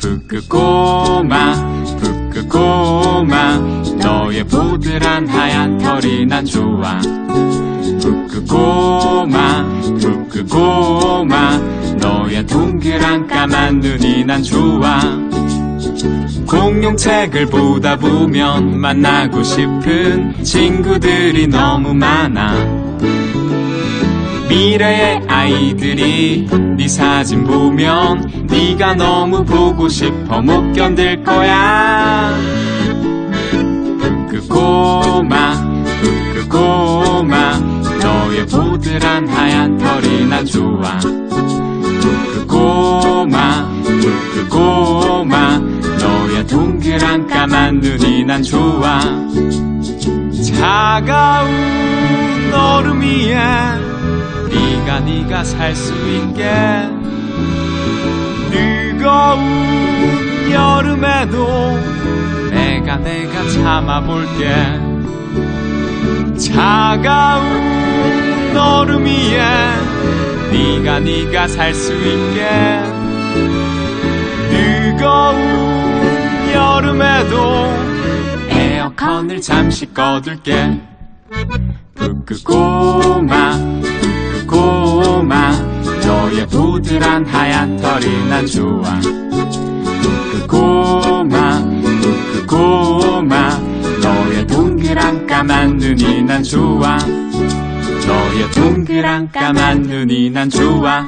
북극고마 북극고마 너의 보드란 하얀 털이 난 좋아. 북극고마 북극고마 너의 동그란 까만 눈이 난 좋아 공룡책을 보다 보면 만나고 싶은 친구들이 너무 많아. 미래의 아이들이 네 사진 보면 네가 너무 보고 싶어 못 견딜 거야. 북극고마 북극고마 너의 보드란 하얀 털이 난 좋아 만 눈이 난 좋아. 차가운 얼음 위에 네가 네가 살 수 있게. 뜨거운 여름에도 내가 내가 참아볼게. 차가운 얼음 위에 네가 네가 살 수 있게. 뜨거운 여름에도 에어컨을 잠시 꺼둘게. 북극고마 북극고마 너의 보드란 하얀 털이 난 좋아. 북극고마 북극고마 너의 동그란 까만 눈이 난 좋아. 너의 동그란 까만 눈이 난 좋아